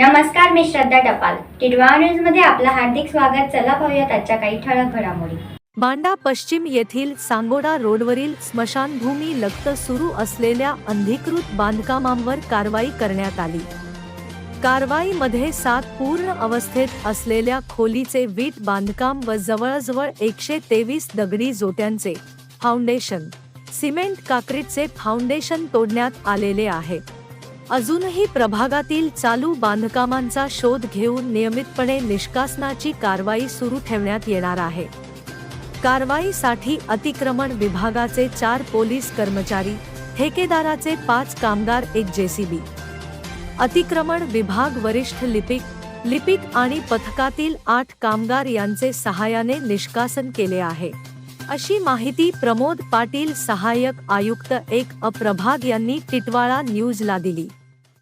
नमस्कार मी श्रद्धा टपाल. टिडवा न्यूजमध्ये आपलं हार्दिक स्वागत. चला पाहूयात आजच्या काही ठळक घडामोडी. बांडा पश्चिम येथील सांगोडा रोडवरील स्मशानभूमी लगत सुरू असलेल्या अंधिकृत बांधकामांवर कारवाई करण्यात आली. कारवाईमध्ये सात पूर्ण अवस्थेत असलेल्या खोलीचे वीट बांधकाम व जवळजवळ एकशे तेवीस दगडी जोट्यांचे फाउंडेशन सिमेंट काक्रीटचे फाउंडेशन तोडण्यात आलेले आहे. अजूनही प्रभागातील चालू बांधकामांचा शोध घेऊन नियमितपणे निष्कासनाची कारवाई सुरू ठेवण्यात येणार आहे. कारवाईसाठी अतिक्रमण विभागाचे चार पोलीस कर्मचारी ठेकेदाराचे पाच कामगार एक जेसीबी. अतिक्रमण विभाग वरिष्ठ लिपिक लिपिक आणि पथकातील आठ कामगार यांचे सहाय्याने निष्कासन केले आहे. अशी माहिती प्रमोद पाटील सहाय्यक आयुक्त एक अप्रभाग यांनी टिटवाळा न्यूजला दिली.